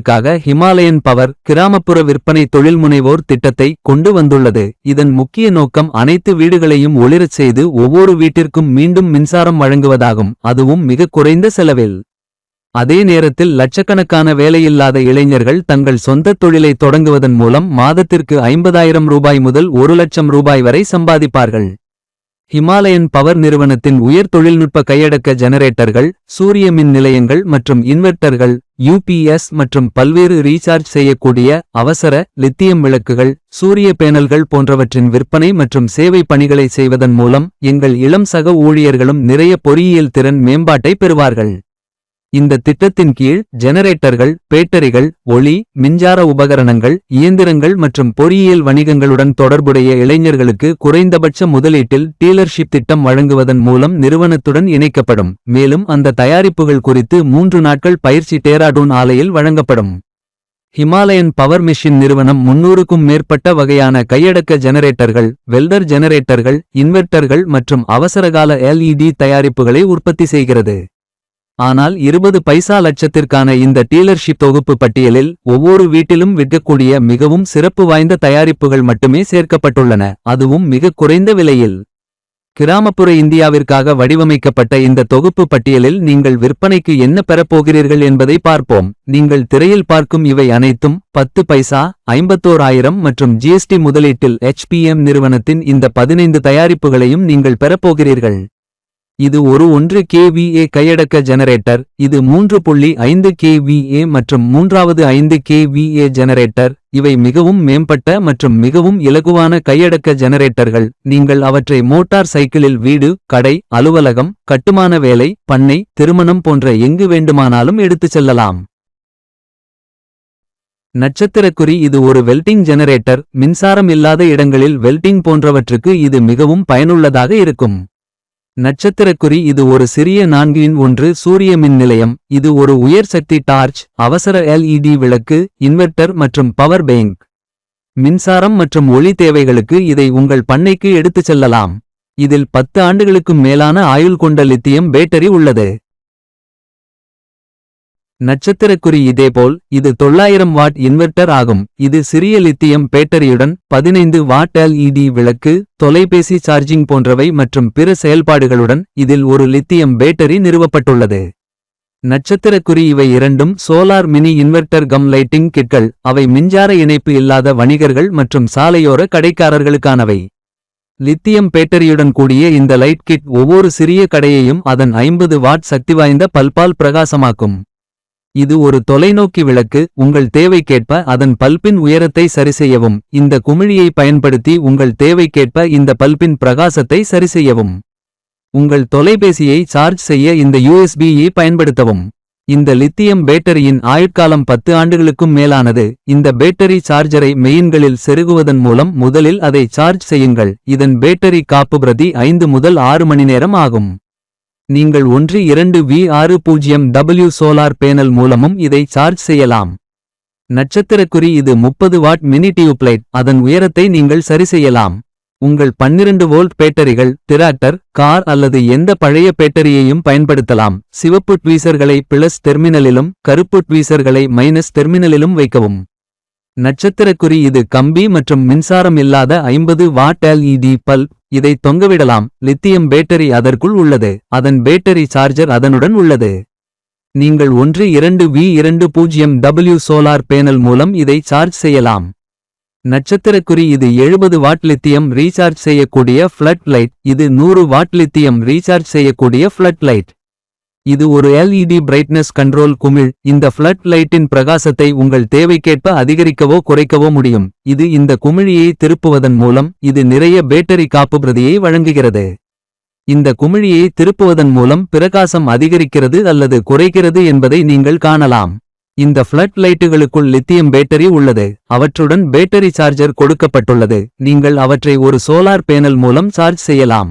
க்காக Himalayan power கிராமப்புற விற்பனை தொழில்முனைவோர் திட்டத்தை கொண்டு வந்துள்ளது. இதன் முக்கிய நோக்கம் அனைத்து வீடுகளையும் ஒளிரச் செய்து ஒவ்வொரு வீட்டிற்கும் மீண்டும் மின்சாரம் வழங்குவதாகும். அதுவும் மிக குறைந்த செலவில். அதே நேரத்தில் லட்சக்கணக்கான வேலையில்லாத இளைஞர்கள் தங்கள் சொந்த தொழிலை தொடங்குவதன் மூலம் மாதத்திற்கு ஐம்பதாயிரம் ரூபாய் முதல் ஒரு லட்சம் ரூபாய் வரை சம்பாதிப்பார்கள். ஹிமாலயன் பவர் நிறுவனத்தின் உயர் தொழில்நுட்ப கையடக்க ஜெனரேட்டர்கள் சூரிய மின் நிலையங்கள் மற்றும் இன்வெர்ட்டர்கள் யூபிஎஸ் மற்றும் பல்வேறு ரீசார்ஜ் செய்யக்கூடிய அவசர லித்தியம் விளக்குகள் சூரிய பேனல்கள் போன்றவற்றின் விற்பனை மற்றும் சேவை பணிகளை செய்வதன் மூலம் எங்கள் இளம் சக ஊழியர்களும் நிறைய பொறியியல் திறன் மேம்பாட்டை பெறுவார்கள். இந்த திட்டத்தின் கீழ் ஜெனரேட்டர்கள் பேட்டரிகள் ஒளி மின்சார உபகரணங்கள் இயந்திரங்கள் மற்றும் பொறியியல் வணிகங்களுடன் தொடர்புடைய இளைஞர்களுக்கு குறைந்தபட்ச முதலீட்டில் டீலர்ஷிப் திட்டம் வழங்குவதன் மூலம் நிறுவனத்துடன் இணைக்கப்படும். மேலும் அந்த தயாரிப்புகள் குறித்து மூன்று நாட்கள் பயிற்சி டேராடூன் ஆலையில் வழங்கப்படும். ஹிமாலயன் பவர் மிஷின் நிறுவனம் முன்னூறுக்கும் மேற்பட்ட வகையான கையடக்க ஜெனரேட்டர்கள் வெல்டர் ஜெனரேட்டர்கள் இன்வெர்ட்டர்கள் மற்றும் அவசரகால எல்இடி தயாரிப்புகளை உற்பத்தி செய்கிறது. ஆனால் இருபது பைசா லட்சத்திற்கான இந்த டீலர்ஷிப் தொகுப்பு பட்டியலில் ஒவ்வொரு வீட்டிலும் விற்கக்கூடிய மிகவும் சிறப்பு வாய்ந்த தயாரிப்புகள் மட்டுமே சேர்க்கப்பட்டுள்ளன. அதுவும் மிக குறைந்த விலையில். கிராமப்புற இந்தியாவிற்காக வடிவமைக்கப்பட்ட இந்த தொகுப்பு பட்டியலில் நீங்கள் விற்பனைக்கு என்ன பெறப்போகிறீர்கள் என்பதை பார்ப்போம். நீங்கள் திரையில் பார்க்கும் இவை அனைத்தும் பத்து பைசா ஐம்பத்தோர் ஆயிரம் மற்றும் ஜிஎஸ்டி முதலீட்டில் ஹெச்பிஎம் நிறுவனத்தின் இந்த பதினைந்து தயாரிப்புகளையும் நீங்கள் பெறப்போகிறீர்கள். இது ஒரு ஒன்று கேவிஏ கையடக்க ஜெனரேட்டர் இது மூன்று புள்ளி ஐந்து கேவிஏ மற்றும் மூன்றாவது ஐந்து கேவிஏ ஜெனரேட்டர் இவை மிகவும் மேம்பட்ட மற்றும் மிகவும் இலகுவான கையடக்க ஜெனரேட்டர்கள் நீங்கள் அவற்றை மோட்டார் சைக்கிளில் வீடு கடை அலுவலகம் கட்டுமான வேலை பண்ணை திருமணம் போன்ற எங்கு வேண்டுமானாலும் எடுத்துச் செல்லலாம். நட்சத்திரக்குறி இது ஒரு வெல்டிங் ஜெனரேட்டர் மின்சாரம் இல்லாத இடங்களில் வெல்டிங் போன்றவற்றுக்கு இது மிகவும் பயனுள்ளதாக இருக்கும். நட்சத்திரக்குறி இது ஒரு சிறிய நான்கின் ஒன்று சூரிய மின் நிலையம். இது ஒரு உயர் சக்தி டார்ச் அவசர எல்இடி விளக்கு இன்வெர்ட்டர் மற்றும் பவர் பேங்க். மின்சாரம் மற்றும் ஒளி தேவைகளுக்கு இதை உங்கள் பண்ணைக்கு எடுத்துச் செல்லலாம். இதில் பத்து ஆண்டுகளுக்கும் மேலான ஆயுள் கொண்ட லித்தியம் பேட்டரி உள்ளது. நட்சத்திரக்குறி இதேபோல் இது தொள்ளாயிரம் வாட் இன்வெர்ட்டர் ஆகும். இது சிறிய லித்தியம் பேட்டரியுடன் பதினைந்து வாட் எல்இடி விளக்கு தொலைபேசி சார்ஜிங் போன்றவை மற்றும் பிற செயல்பாடுகளுடன் இதில் ஒரு லித்தியம் பேட்டரி நிறுவப்பட்டுள்ளது. நட்சத்திரக்குறி இவை இரண்டும் solar mini inverter cum lighting கிட்கள். அவை மின்சார இணைப்பு இல்லாத வணிகர்கள் மற்றும் சாலையோர கடைக்காரர்களுக்கானவை. லித்தியம் பேட்டரியுடன் கூடிய இந்த லைட் கிட் ஒவ்வொரு சிறிய கடையையும் அதன் ஐம்பது வாட் சக்தி வாய்ந்த பல்பால் பிரகாசமாக்கும். இது ஒரு தொலைநோக்கி விளக்கு உங்கள் தேவைக்கேற்ப அதன் பல்பின் உயரத்தை சரிசெய்யவும். இந்த குமிழியை பயன்படுத்தி உங்கள் தேவைக்கேற்ப இந்த பல்பின் பிரகாசத்தை சரிசெய்யவும். உங்கள் தொலைபேசியை சார்ஜ் செய்ய இந்த யூஎஸ்பியை பயன்படுத்தவும். இந்த லித்தியம் பேட்டரியின் ஆயுட்காலம் பத்து ஆண்டுகளுக்கும் மேலானது. இந்த பேட்டரி சார்ஜரை மெயின்களில் செருகுவதன் மூலம் முதலில் அதை சார்ஜ் செய்யுங்கள். இதன் பேட்டரி காப்பு பிரதி ஐந்து முதல் ஆறு மணி நேரம் ஆகும். நீங்கள் ஒன்று இரண்டு வி ஆறு பூஜ்ஜியம் டபிள்யூ சோலார் பேனல் மூலமும் இதை சார்ஜ் செய்யலாம். நட்சத்திரக்குறி இது முப்பது வாட் மினி டியூப்லைட் அதன் உயரத்தை நீங்கள் சரி செய்யலாம். உங்கள் பன்னிரண்டு வோல்ட் பேட்டரிகள் டிராக்டர் கார் அல்லது எந்த பழைய பேட்டரியையும் பயன்படுத்தலாம். சிவப்பு ட்வீசர்களை பிளஸ் டெர்மினலிலும் கருப்பு ட்வீசர்களை மைனஸ் டெர்மினலிலும் வைக்கவும். நட்சத்திரக்குறி இது கம்பி மற்றும் மின்சாரம் இல்லாத ஐம்பது வாட் எல்இடி பல்ப் இதை தொங்கவிடலாம். லித்தியம் பேட்டரி அதற்குள் உள்ளது. அதன் பேட்டரி சார்ஜர் அதனுடன் உள்ளது. நீங்கள் ஒன்று இரண்டு வி இரண்டு பூஜ்ஜியம் டபிள்யூ சோலார் பேனல் மூலம் இதை சார்ஜ் செய்யலாம். நட்சத்திரக்குறி இது எழுபது வாட் லித்தியம் ரீசார்ஜ் செய்யக்கூடிய ஃப்ளட் லைட். இது நூறு வாட் லித்தியம் ரீசார்ஜ் செய்யக்கூடிய ஃப்ளட் லைட். இது ஒரு எல்இடி பிரைட்னஸ் கண்ட்ரோல் குமிழ். இந்த ஃபிளட் லைட்டின் பிரகாசத்தை உங்கள் தேவைக்கேற்ப அதிகரிக்கவோ குறைக்கவோ முடியும். இது இந்த குமிழியை திருப்புவதன் மூலம் இது நிறைய பேட்டரி காப்புப்பிரதியை வழங்குகிறது. இந்த குமிழியை திருப்புவதன் மூலம் பிரகாசம் அதிகரிக்கிறது அல்லது குறைகிறது என்பதை நீங்கள் காணலாம். இந்த ஃபிளட் லைட்டுகளுக்குள் லித்தியம் பேட்டரி உள்ளது. அவற்றுடன் பேட்டரி சார்ஜர் கொடுக்கப்பட்டுள்ளது. நீங்கள் அவற்றை ஒரு சோலார் பேனல் மூலம் சார்ஜ் செய்யலாம்.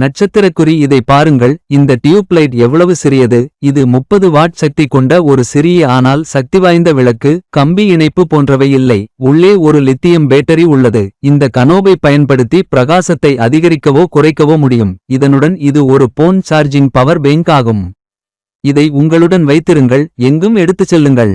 நட்சத்திரக்குறி இதை பாருங்கள் இந்த டியூப் லைட் எவ்வளவு சிறியது? இது முப்பது வாட் சக்தி கொண்ட ஒரு சிறிய ஆனால் சக்தி வாய்ந்த விளக்கு கம்பி இணைப்பு போன்றவை இல்லை. உள்ளே ஒரு லித்தியம் பேட்டரி உள்ளது. இந்த கனோவை பயன்படுத்தி பிரகாசத்தை அதிகரிக்கவோ குறைக்கவோ முடியும். இதனுடன் இது ஒரு போன் சார்ஜிங் பவர் பேங்க் ஆகும். இதை உங்களுடன் வைத்திருங்கள் எங்கும் எடுத்துச் செல்லுங்கள்.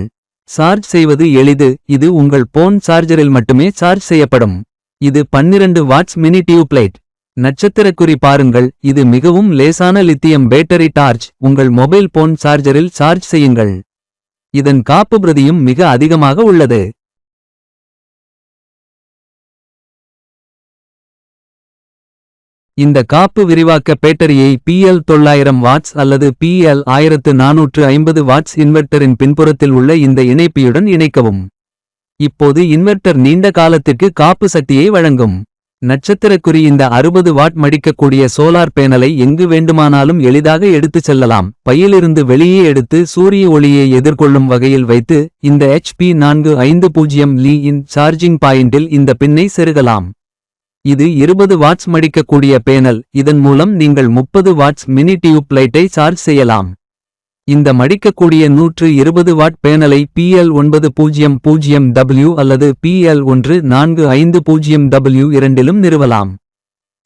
சார்ஜ் செய்வது எளிது இது உங்கள் போன் சார்ஜரில் மட்டுமே சார்ஜ் செய்யப்படும். இது 12 வாட்ஸ் மினி டியூப்லைட் நட்சத்திரக்குறி பாருங்கள் இது மிகவும் லேசான லித்தியம் பேட்டரி டார்ச் உங்கள் மொபைல் போன் சார்ஜரில் சார்ஜ் செய்யுங்கள். இதன் காப்பு பிரதியும் மிக அதிகமாக உள்ளது. இந்த காப்பு விரிவாக்க பேட்டரியை பிஎல் தொள்ளாயிரம் வாட்ஸ் அல்லது பிஎல் ஆயிரத்து நானூற்று ஐம்பது வாட்ஸ் இன்வெர்டரின் பின்புறத்தில் உள்ள இந்த இணைப்பியுடன் இணைக்கவும். இப்போது இன்வெர்ட்டர் நீண்ட காலத்திற்கு காப்பு சக்தியை வழங்கும். நட்சத்திரக்குறி இந்த அறுபது வாட் மடிக்கக்கூடிய சோலார் பேனலை எங்கு வேண்டுமானாலும் எளிதாக எடுத்துச் செல்லலாம். பையிலிருந்து வெளியே எடுத்து சூரிய ஒளியை எதிர்கொள்ளும் வகையில் வைத்து இந்த ஹெச்பி நான்கு ஐந்து பூஜ்ஜியம் லீ இன் சார்ஜிங் பாயிண்டில் இந்த பின்னை செருகலாம். இது 20 வாட்ஸ் மடிக்கக்கூடிய பேனல் இதன் மூலம் நீங்கள் 30 வாட்ஸ் மினி டியூப் லைட்டை சார்ஜ் செய்யலாம். இந்த மடிக்கக்கூடிய நூற்று இருபது வாட் பேனலை பிஎல் ஒன்பது பூஜ்ஜியம் பூஜ்ஜியம் டபிள்யூ அல்லது பிஎல் ஒன்று நான்கு ஐந்து பூஜ்ஜியம் டபிள்யூ இரண்டிலும் நிறுவலாம்.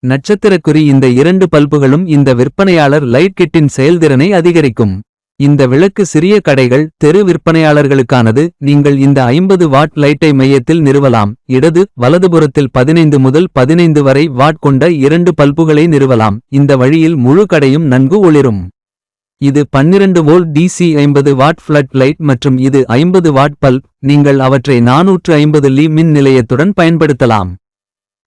நட்சத்திரக்குறி இந்த இரண்டு பல்புகளும் இந்த விற்பனையாளர் லைட் கிட்டின் செயல்திறனை அதிகரிக்கும். இந்த விளக்கு சிறிய கடைகள் தெரு விற்பனையாளர்களுக்கானது நீங்கள் இந்த ஐம்பது வாட் லைட்டை மையத்தில் நிறுவலாம். இடது வலதுபுறத்தில் பதினைந்து முதல் பதினைந்து வரை வாட் கொண்ட இரண்டு பல்புகளை நிறுவலாம். இந்த வழியில் முழு கடையும் நன்கு ஒளிரும். இது 12 வோல்ட் டிசி ஐம்பது வாட் ஃப்ளட் லைட் மற்றும் இது ஐம்பது வாட் பல்ப் நீங்கள் அவற்றை நானூற்று ஐம்பது லீ மின் நிலையத்துடன் பயன்படுத்தலாம்.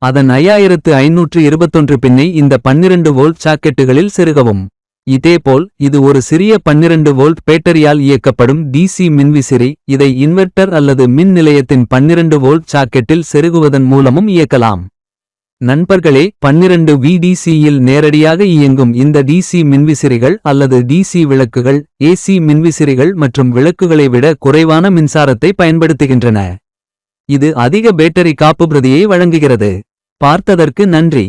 அதன் ஐயாயிரத்து ஐநூற்று இருபத்தொன்று பின்னை இந்த 12 வோல்ட் சாக்கெட்டுகளில் செருகவும். இதேபோல் இது ஒரு சிறிய 12 வோல்ட் பேட்டரியால் இயக்கப்படும் டிசி மின்விசிறி இதை இன்வெர்ட்டர் அல்லது மின் நிலையத்தின் 12 வோல்ட் சாக்கெட்டில் செருகுவதன் மூலமும் இயக்கலாம். நண்பர்களே பன்னிரண்டு விடிசியில் நேரடியாக இயங்கும் இந்த டிசி மின்விசிறிகள் அல்லது டிசி விளக்குகள் ஏசி மின்விசிறிகள் மற்றும் விளக்குகளை விட குறைவான மின்சாரத்தை பயன்படுத்துகின்றன. இது அதிக பேட்டரி காப்பு பிரதியை வழங்குகிறது. பார்த்ததற்கு நன்றி.